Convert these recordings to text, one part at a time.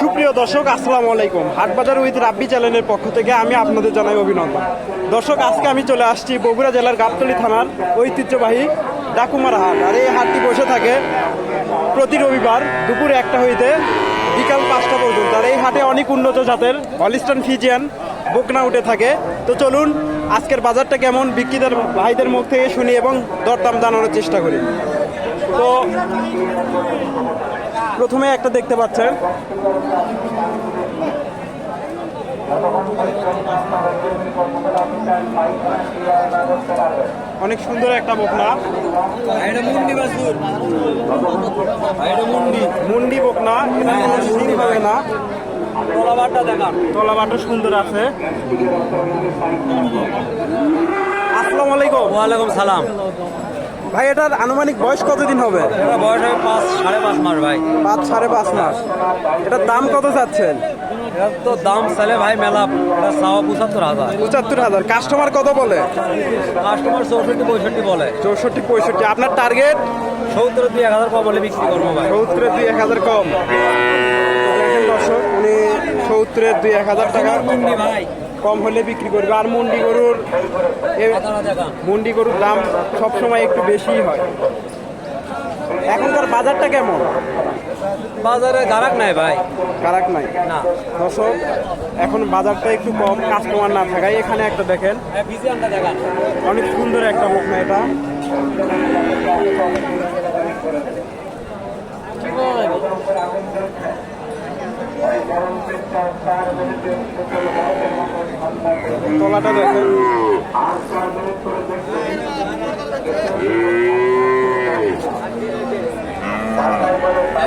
সুপ্রিয় দর্শক, আসসালামু আলাইকুম। হাটবাজার উইথ রাব্বি চ্যানেলের পক্ষ থেকে আমি আপনাদের জানাই অভিনন্দন। দর্শক, আজকে আমি চলে আসছি বগুড়া জেলার গাবতলী থানার ঐতিহ্যবাহী ডাকুমার হাট। আর এই হাটটি বসে থাকে প্রতি রবিবার দুপুর একটা হইতে বিকাল পাঁচটা পর্যন্ত। আর এই হাটে অনেক উন্নত জাতের হলিস্টান ফিজিয়ান বোকনা উঠে থাকে। তো চলুন, আজকের বাজারটা কেমন বিক্রিদের ভাইদের মুখ থেকে শুনি এবং দরদাম জানানোর চেষ্টা করি। তো প্রথমে একটা দেখতে পাচ্ছেন। অনেক সুন্দর একটা বকনা। মুন্ডি মুন্ডি। মুন্ডি বকনা কোনো সিং হবে না। তলাবারটা দেখান। তলাবাটা সুন্দর আছে। আসসালামু আলাইকুম। ওয়ালাইকুম সালাম। ভাই এটার আনুমানিক বয়স কতদিন হবে? বয়স হবে পাঁচ সাড়ে পাঁচ মাস ভাই। পাঁচ সাড়ে পাঁচ মাস। এটার দাম কত চাচ্ছেন? তো দাম চালে ভাই মেলা এটা চাওয়া পঁচাত্তর হাজার। পঁচাত্তর হাজার। কাস্টমার কত বলে? কাস্টমার চৌষট্টি পঁয়ষট্টি বলে। চৌষট্টি পঁয়ষট্টি। আপনার টার্গেট? সত্তর দুই এক হাজার কম বলে বিক্রি করব ভাই। সত্তরের দুই এক হাজার কম। দেখেন দর্শক উনি সত্তরের দুই এক হাজার টাকা ভাই। কম হলে বিক্রি করবে। আর মুন্ডি গরুর মুন্ডি গরুর দাম সবসময় একটু বেশিই হয়। এখনকার বাজারটা কেমন? বাজারে গারাক নাই ভাই। কারাক নাই? না। দর্শক এখন বাজারটা একটু কম কাস্টমার না থাকায়। এখানে একটা দেখেন। অনেক সুন্দর একটা বকনা এটা। তলাটা দেখেন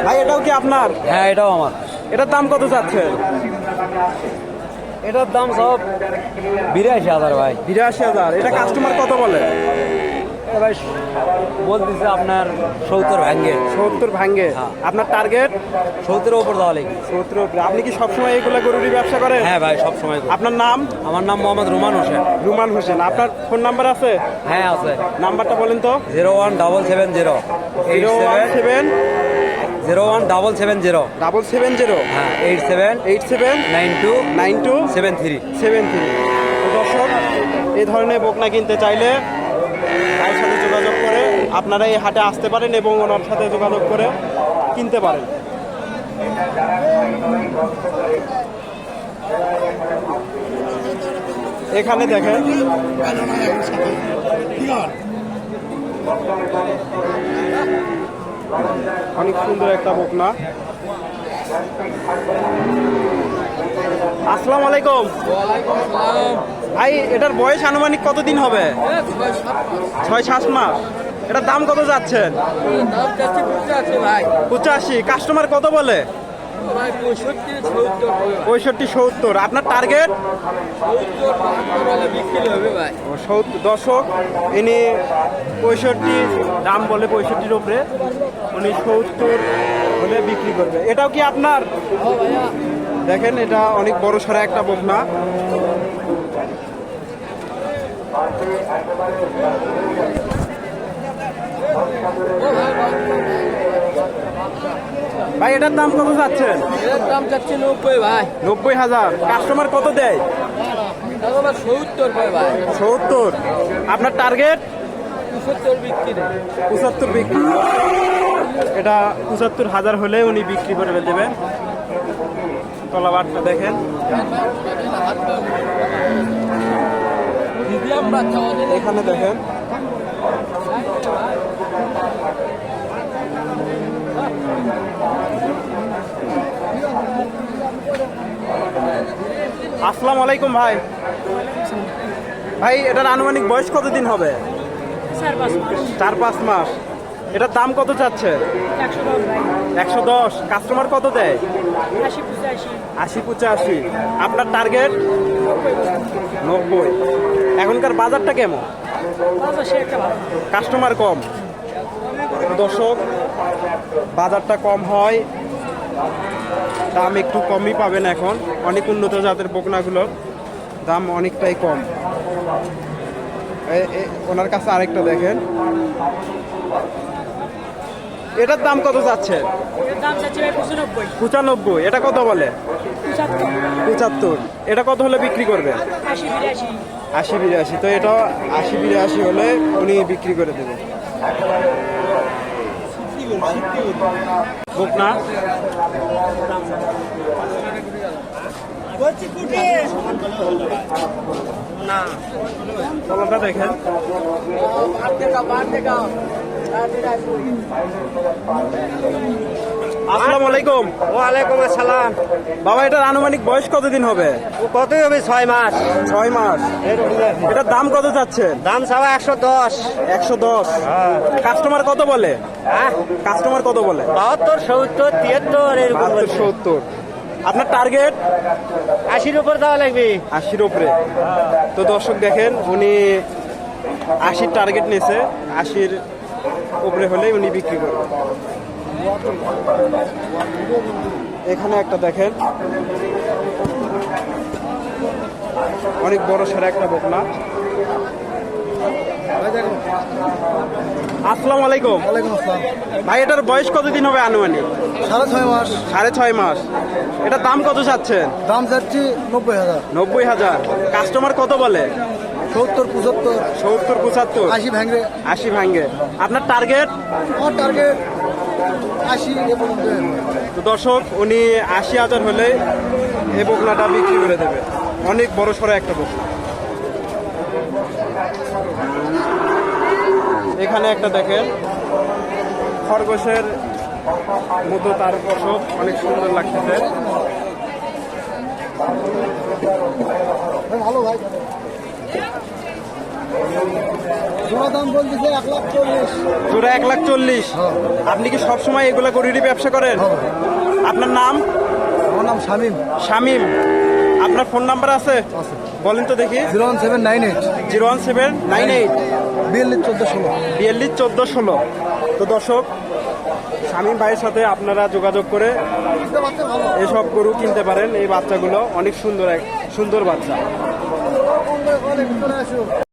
ভাই এটাও কি আপনার? হ্যাঁ এটাও আমার। এটার দাম কত চাচ্ছেন এটার দাম সব বিরাশি হাজার ভাই। বিরাশি হাজার। এটা কাস্টমার কত বলে? ভাই বলতেছে আপনার সত্তর ভাঙ্গে। সত্তর ভাঙ্গে। হ্যাঁ। আপনার টার্গেট সত্তরের ওপর দেওয়া লেগে সত্তর উপরে। আপনি কি সবসময় এগুলা গরুরই ব্যবসা করেন? হ্যাঁ ভাই সব সময় আপনার নাম? আমার নাম মোহাম্মদ রুমান হোসেন। রুমান হোসেন। আপনার ফোন নাম্বার আছে? হ্যাঁ আছে। নাম্বারটা বলেন তো। Zero one double seven zero. Zero one seven zero one double seven zero. Double seven zero. হ্যাঁ eight seven eight seven nine two nine two seven three. Seven three. দর্শক এই ধরনের বকনা কিনতে চাইলে ভাইয়ের সাথে যোগাযোগ করে আপনারা এই হাটে আসতে পারেন এবং ওনার সাথে যোগাযোগ করে কিনতে পারেন। এখানে দেখেন। অনেক সুন্দর একটা বকনা। আসসালামু আলাইকুম। ভাই, এটার বয়স আনুমানিক কতদিন হবে? ছয় সাত মাস। এটার দাম কত যাচ্ছেন? পঁচাশি। কাস্টমার কত বলে? পঁয়ষট্টি, সত্তর। আপনার টার্গেট? দশক ইনি পঁয়ষট্টি, দাম বলে পঁয়ষট্টির উপরে। উনি সত্তর হলে বিক্রি করবে। এটাও কি আপনার? দেখেন, এটা অনেক বড় সড়ো একটা বকনা ভাই এটার দাম কত যাচ্ছেন? দাম চাচ্ছি নব্বই ভাই। নব্বই হাজার। কাস্টমার কত দেয়? সত্তর ভাই সত্তর। আপনার টার্গেট? সত্তর বিক্রি পঁচাত্তর বিক্রি। এটা পঁচাত্তর হাজার হলে উনি বিক্রি করে দেবেন তলাবারটা দেখেন। এখানে দেখেন। আসসালামু আলাইকুম ভাই। ভাই এটার আনুমানিক বয়স কতদিন হবে? চার পাঁচ মাস। এটার দাম কত চাচ্ছে? একশো দশ কাস্টমার কত দেয়? আশি পঁচাশি। আপনার টার্গেট? নব্বই। এখনকার বাজারটা কেমন? কাস্টমার কম। দর্শক বাজারটা কম হয়। দাম একটু কমই পাবেন এখন। অনেক উন্নত জাতের বকনাগুলোর দাম অনেকটাই কম। ওনার কাছে আরেকটা দেখেন। এটার দাম কত যাচ্ছে? পঁচানব্বই। এটা কত বলে? পঁচাত্তর। এটা কত হলে বিক্রি করবে? আশি বিরাশি। তো এটা আশি বিরাশি হলে উনি বিক্রি করে দেবে। বকনা কলমটা দেখেন। আসসালামু আলাইকুম। ওয়ালাইকুম আসসালাম। বাবা এটার আনুমানিক বয়স কতদিন হবে? কতই হবে? ছয় মাস। ছয় মাস। এটার দাম কত চাচ্ছেন? দাম চাওয়া একশো দশ। একশো দশ। কাস্টমার কত বলে? কাস্টমার কত বলে? বাহাত্তর সত্তর তিয়াত্তর এরকম সত্তর। আপনার টার্গেট আশির উপর দেওয়া লাগবে। আশির উপরে। তো দর্শক দেখেন উনি আশির টার্গেট নিয়েছে আশির উপরে হলে উনি বিক্রি করবেন। এখানে একটা দেখেন। অনেক বড় সেরা একটা বকনা। আসসালামু আলাইকুম। ভাই এটার বয়স কতদিন হবে আনুমানিক? সাড়ে ছয় মাস। সাড়ে ছয় মাস। এটার দাম কত চাচ্ছেন দাম যাচ্ছি নব্বই হাজার। নব্বই হাজার। কাস্টমার কত বলে? সত্তর পঁচাত্তর সত্তর পঁচাত্তর। আশি ভ্যাংরে আশি ভাঙ্গে আপনার টার্গেট আমার টার্গেট আশি তো দর্শক উনি আশি হাজার হলে এই বকনাটা বিক্রি করে দেবে। অনেক বড় সড়ো একটা বকনা এখানে একটা দেখেন খরগোশের মতো তার প্রসব অনেক সুন্দর লাগতেছে। ভালো ভাই। জোড়া এক লাখ চল্লিশ। হ্যাঁ। আপনি কি সবসময় এগুলা গরুরই ব্যবসা করেন? হ্যাঁ। আপনার নাম? আমার নাম শামীম। শামিম। আপনার ফোন নাম্বার আছে? আছে। বলেন তো দেখি। Zero one seven nine eight. Zero one seven nine eight. বিয়াল্লিশ চোদ্দ ষোলো। বিয়াল্লিশ চোদ্দ ষোলো। তো দর্শক শামীম ভাইয়ের সাথে আপনারা যোগাযোগ করে এসব গরু কিনতে পারেন। এই বাচ্চাগুলো অনেক সুন্দর এক সুন্দর বাচ্চা। অনেক আসো